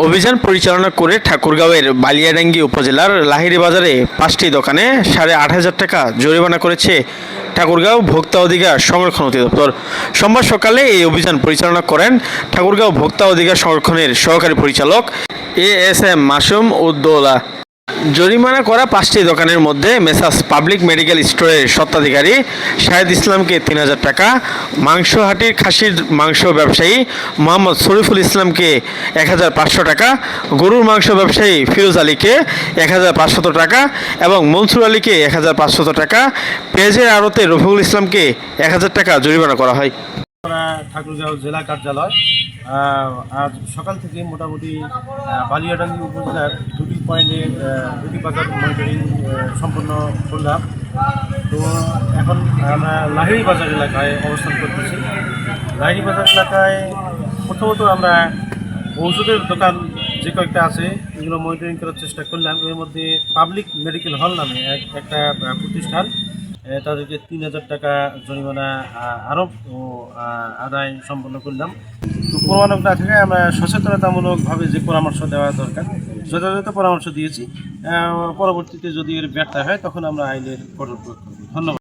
অভিযান পরিচালনা করে ঠাকুরগাঁওয়ের বালিয়াডাঙ্গি উপজেলার লাহিড়ি বাজারে পাঁচটি দোকানে সাড়ে আট হাজার টাকা জরিমানা করেছে ঠাকুরগাঁও ভোক্তা অধিকার সংরক্ষণ অধিদপ্তর। সোমবার সকালে এই অভিযান পরিচালনা করেন ঠাকুরগাঁও ভোক্তা অধিকার সংরক্ষণের সহকারী পরিচালক A S M Masum Uddaula জরিমানা করা পাঁচটি দোকানের মধ্যে মেসাস পাবলিক মেডিকেল স্টোরের স্বত্বাধিকারী শাহেদ ইসলামকে তিন হাজার টাকা, মাংসহাটির খাসির মাংস ব্যবসায়ী মোহাম্মদ শরীফুল ইসলামকে এক হাজার পাঁচশো টাকা, গরুর মাংস ব্যবসায়ী ফিরোজ আলীকে এক হাজার পাঁচশত টাকা এবং মনসুর আলীকে এক হাজার পাঁচশত টাকা। পেঁয়াজের আড়তে রফিকুল ইসলামকে এক হাজার টাকা জরিমানা করা হয়। ঠাকুরগাঁও জেলা কার্যালয় আজ সকাল থেকে মোটামুটি বালিয়াডাঙ্গি উপজেলার দুটি পয়েন্টে দুটি বাজার মনিটরিং সম্পন্ন করলাম। তো এখন আমরা লাহিড়ি বাজার এলাকায় অবস্থান করতেছি। লাহিড়ি বাজার এলাকায় প্রথমত আমরা ঔষধের দোকান যে কয়েকটা আছে, এগুলো মনিটরিং করার চেষ্টা করলাম। এর মধ্যে পাবলিক মেডিকেল হল নামে এক একটা প্রতিষ্ঠান। তাদেরকে তিন হাজার টাকা জরিমানা আরোপ ও আদায় সম্পন্ন করলাম। তো প্রমাণক না থাকায় আমরা সচেতনতামূলকভাবে যে পরামর্শ দেওয়া দরকার, যথাযথ পরামর্শ দিয়েছি। পরবর্তীতে যদি এর ব্যর্থ হয়, তখন আমরা আইনের কঠোর প্রয়োগ করব। ধন্যবাদ।